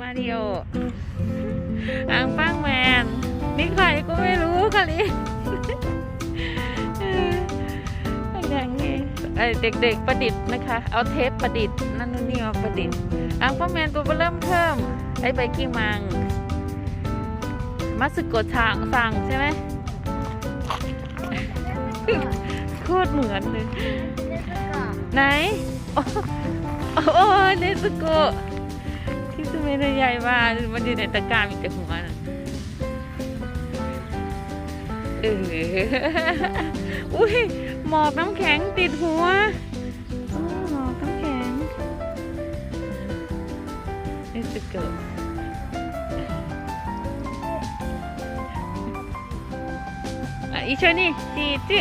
มาริโออังปังแมน นี่ใครก็ไม่รู้ค่ะลิอย่างนี้เอ่อเด็กๆประดิษฐ์นะคะ เอาเทปประดิษฐ์นั่นนู่นนี่มาประดิษฐ์อังปังแมนตัวเริ่มเพิ่มไอ้ใบกิ้งมังมัตสึโกะชางสั่งใช่ไหมโคตรเหมือนเลย ไหน โอ้เนสโกะที่สุเมรุใหญ่มามันอยู่ในตะกร้ามีแต่หัวนะเอออุ้ยหมอกน้ำแข็งติดหัวหมอกน้ำแข็งเนสโกะอะอีชนี่จีจี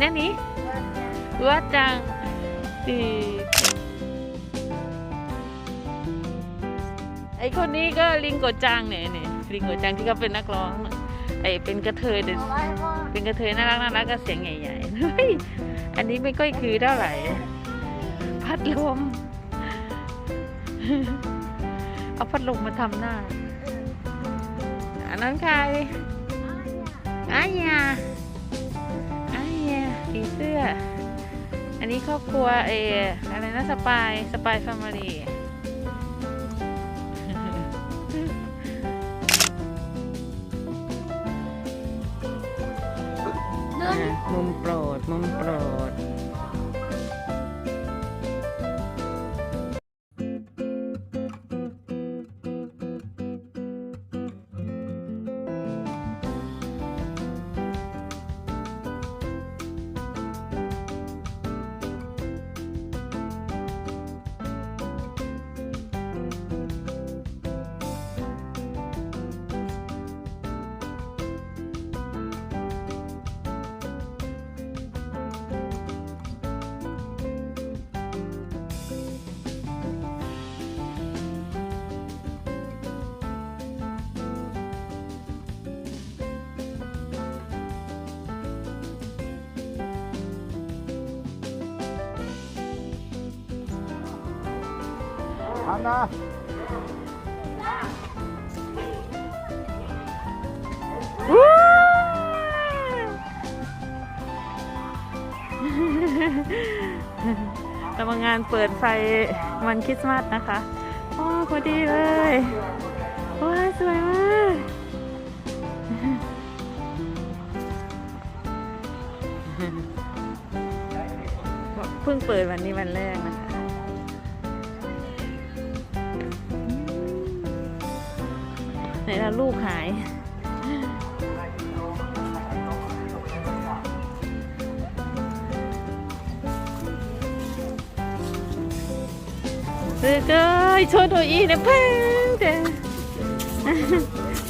何うわちゃんチーズไอคนนี้ก็ลิงโกจังเนี่ยเนี่ยลิงโกจังที่เขาเป็นนักร้องไอเป็นกระเทยเด็เป็นกระเทยน่ารักน่ารักก็เสียงใหญ่ๆเฮ้ยอันนี้ไม่ค่อยคือเท่าไหร่ พัดลม เอาพัดลมมาทำหน้า อันนั้นใครอายาอ ีเสื้อ อันนี้ครอบครัวเอออะไรนะสปายสปายแฟมิลี่ 하 나, กำลังงานเปิดไฟวันคริสต์มาสนะคะโอ้พอดีเลยว้าสวยมากเพิ่งเปิดวันนี้วันแรก ไหนละลูกหาย เก้ยชนโดยอีเนี่ยเพ่งเด้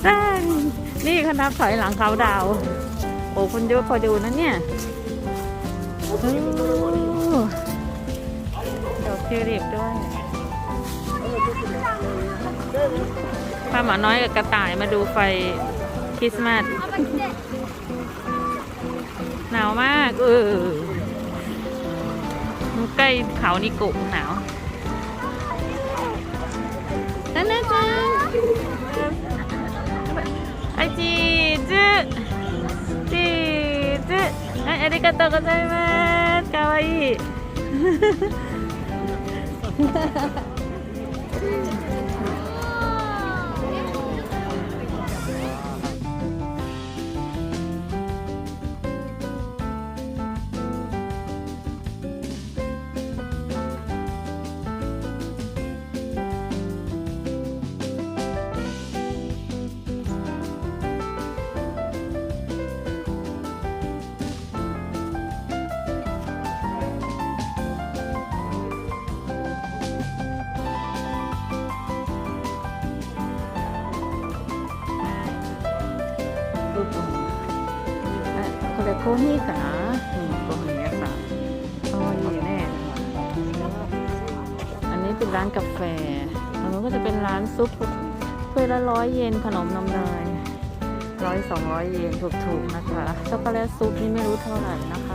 ร่นี่คณะถอยหลังเขาดาว โอ้คนเยอะพอดูนะเนี่ยดอกทิวลิปด้วยาหมาน้อยกับกระต่ายมาดูไฟคริสต์มาสหนาวมาก เออใกล้เขานิโกะหนาว นั่นนะจ๊ะไอจีจืจีจืไอありがとうございますかわいい みかな、うん、ご飯屋さんかわいいねอันนี้เป็นร้านกาแฟตรงนู้นก็จะเป็นร้านซุปเพื่อละร้อยเยนขนมนมเนยร้อยสองร้อยเยนถูกๆนะคะช็อกโกแลตซุปนี่ไม่รู้เท่าไหร่นะคะ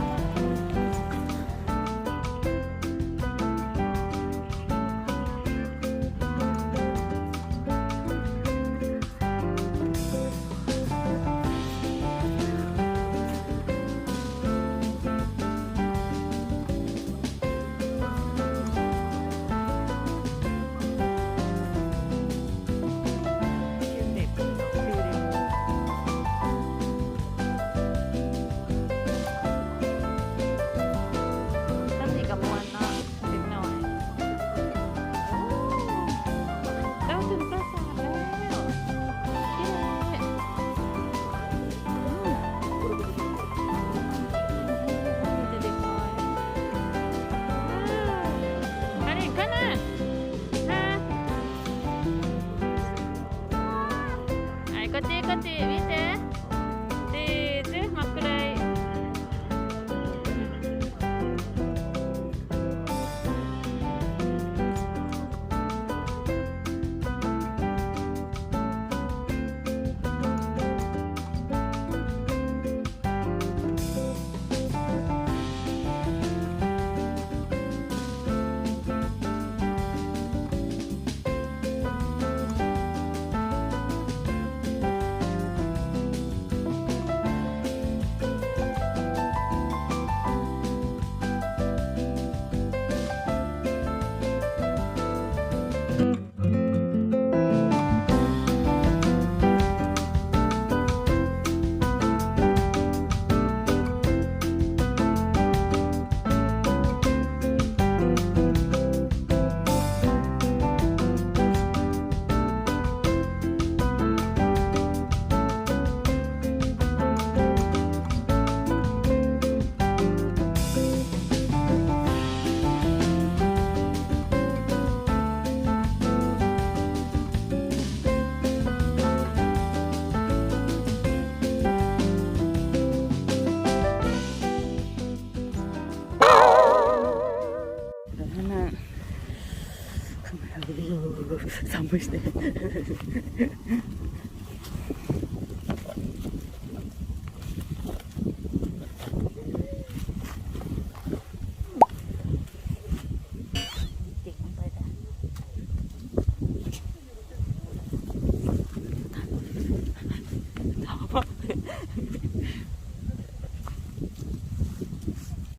ไม่ใช่